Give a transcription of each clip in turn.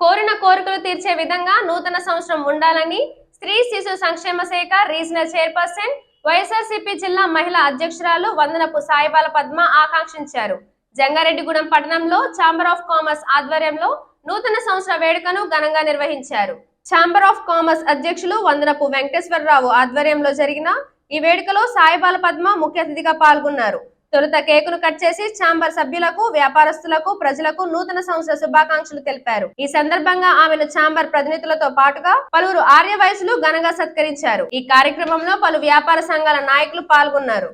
కోరిన కోరికలు తీర్చే విధంగా నూతన సంవత్సరం ఉండాలని స్త్రీ శిశు సంక్షేమ శాఖ రీజనల్ చైర్పర్సన్ వైఎస్ఆర్సీపీ జిల్లా మహిళా అధ్యక్షురాలు వందనపు సాయిబాల పద్మ ఆకాంక్షించారు. జంగారెడ్డిగూడెం పట్టణంలో ఛాంబర్ ఆఫ్ కామర్స్ ఆధ్వర్యంలో నూతన సంవత్సర వేడుకను ఘనంగా నిర్వహించారు. ఛాంబర్ ఆఫ్ కామర్స్ అధ్యక్షులు వందనపు వెంకటేశ్వరరావు ఆధ్వర్యంలో జరిగిన ఈ వేడుకలో సాయిబాల పద్మ ముఖ్య అతిథిగా పాల్గొన్నారు. తొలుత కేకును కట్ చేసి ఛాంబర్ సభ్యులకు వ్యాపారస్తులకు ప్రజలకు నూతన సంవత్సర శుభాకాంక్షలు తెలిపారు. ఈ సందర్భంగా ఆమెను ఛాంబర్ ప్రతినిధులతో పాటుగా పలువురు ఆర్య వయసులు ఘనంగా సత్కరించారు. ఈ కార్యక్రమంలో పలు వ్యాపార సంఘాల నాయకులు పాల్గొన్నారు.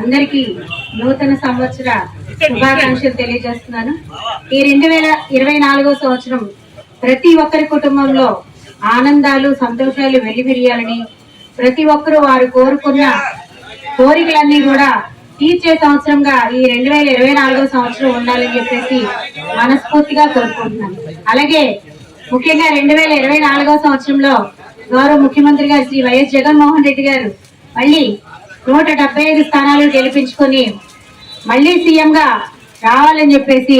అందరికీ నూతన సంవత్సర శుభాకాంక్షలు తెలియజేస్తున్నాను. ఈ రెండు వేల ఇరవై నాలుగో సంవత్సరం ప్రతి ఒక్కరి కుటుంబంలో ఆనందాలు సంతోషాలు వెలివిరియాలని ప్రతి ఒక్కరూ వారు కోరుకున్న కోరికలన్నీ కూడా తీర్చే సంవత్సరంగా ఈ రెండు వేల ఇరవై నాలుగో సంవత్సరం ఉండాలని చెప్పేసి మనస్ఫూర్తిగా కోరుకుంటున్నాను. అలాగే ముఖ్యంగా రెండు వేల ఇరవై నాలుగో సంవత్సరంలో గౌరవ ముఖ్యమంత్రి గారు శ్రీ వైఎస్ జగన్మోహన్ రెడ్డి గారు మళ్ళీ నూట డెబ్బై ఐదు స్థానాలు గెలిపించుకొని మళ్ళీ సీఎంగా రావాలని చెప్పేసి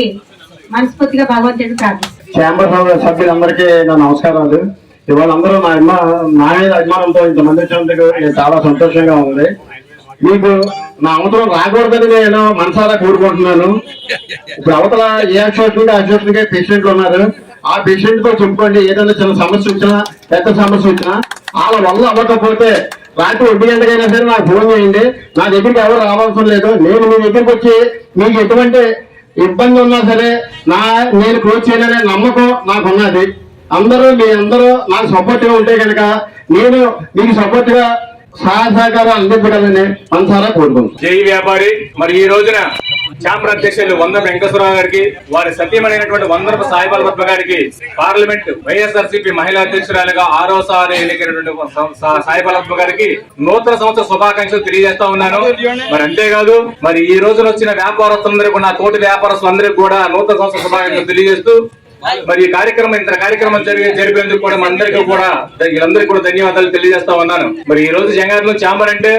మనస్ఫూర్తిగా భగవంతుడు ప్రార్థిస్తున్నాను ఛాంబర్ సభ్యులందరికీ నా నమస్కారాలు. ఇవాళ అందరూ నా అమ్మ నా మీద అభిమానంతో ఇంతమంది వచ్చినందుకు నేను చాలా సంతోషంగా ఉంది. మీకు నా అవతలం రాకూడదని నేను మనసారా కోరుకుంటున్నాను. ఇప్పుడు అవతల ఏ అక్షోషంగా అక్షోషంగా పేషెంట్లు ఉన్నారు. ఆ పేషెంట్తో చెప్పుకోండి ఏదైనా చిన్న సమస్య వచ్చినా పెద్ద సమస్య వచ్చినా వాళ్ళ వల్ల అవ్వకపోతే రాత్రి ఒంటి గంటకైనా సరే నాకు ఫోన్ చేయండి. నా దగ్గరికి ఎవరు రావాల్సిన లేదు. నేను మీ దగ్గరికి వచ్చి మీకు ఎటువంటి ఇబ్బంది ఉన్నా సరే నా నేను కోచ్ చేయననే నమ్మకం నాకున్నది అందరూ మీ అందరూ నాకు సపోర్ట్గా ఉంటే కనుక నేను మీకు సపోర్ట్గా సహాయ సహకారం అందించగలని మనసారా కోరుకుంటున్నాను. జై వ్యాపారి. మరి ఈ రోజున చాంబర్ అధ్యక్షులు వంద వెంకటేశ్వరరావు గారికి వారి సత్యమైనటువంటి వందరపు సాయిబాల పద్మ గారికి పార్లమెంట్ వైఎస్ఆర్సీపీ మహిళా అధ్యక్షురాలుగా ఆరోసారి ఎన్నికైనటువంటి సా- సాయిబాల పద్మ గారికి నూతన సంవత్సర శుభాకాంక్షలు తెలియజేస్తా ఉన్నాను. మరి అంతేకాదు మరి ఈ రోజున వచ్చిన వ్యాపారస్తులందరికీ నా తోటి వ్యాపారస్తులందరికీ కూడా నూతన సంవత్సర శుభాకాంక్షలు తెలియజేస్తూ మరి ఈ కార్యక్రమం ఇంత కార్యక్రమం జరిగే జరిపేందుకు కూడా మనందరికీ కూడా వీళ్ళందరికీ కూడా ధన్యవాదాలు తెలియజేస్తా ఉన్నాను. మరి ఈ రోజు జంగారులో చాంబర్ అంటే